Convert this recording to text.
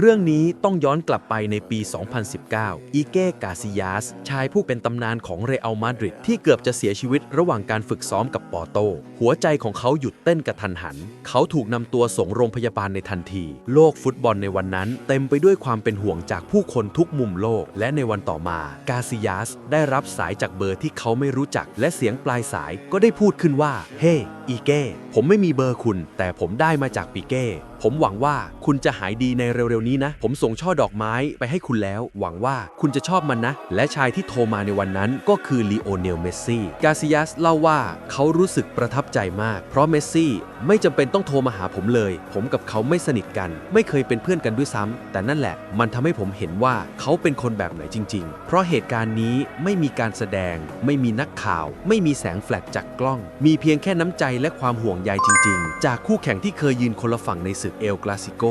เรื่องนี้ต้องย้อนกลับไปในปี 2019 อีเก้กาซิยาส ชายผู้เป็นตำนานของเรอัลมาดริดที่เกือบจะเสียชีวิตระหว่างการฝึกซ้อมกับปอโต หัวใจของเขาหยุดเต้นกระทันหัน เขาถูกนำตัวส่งโรงพยาบาลในทันที โลกฟุตบอลในวันนั้น เต็มไปด้วยความเป็นห่วงจากผู้คนทุกมุมโลก และในวันต่อมากาซิยาสได้รับสายจากเบอร์ที่เขาไม่รู้จัก และเสียงปลายสายก็ได้พูดขึ้นว่า เฮ้ อีเก้ ผมไม่มีเบอร์คุณ แต่ผมได้มาจากปีเก้ ผมหวังว่าคุณจะหายดีในเร็วๆนี้นะ ผมส่งช่อดอกไม้ไปให้คุณแล้ว หวังว่าคุณจะชอบมันนะ และชายที่โทรมาในวันนั้นก็คือลีโอเนล เมสซี่ กาซิยัสเล่าว่าเขารู้สึกประทับใจมาก เพราะเมสซี่ไม่จำเป็นต้องโทรมาหาผมเลย ผมกับเขาไม่สนิทกัน ไม่เคยเป็นเพื่อนกันด้วยซ้ำแต่นั่นแหละ มันทำให้ผมเห็นว่าเขาเป็นคนแบบไหนจริง ๆ เพราะเหตุการณ์นี้ไม่มีการแสดง ไม่มีนักข่าว ไม่มีแสงแฟลชจากกล้อง มีเพียงแค่น้ำใจและความห่วงใยจริง ๆ จากคู่แข่งที่เคยยืนคนละฝั่งในศึกเอลกลาสิโก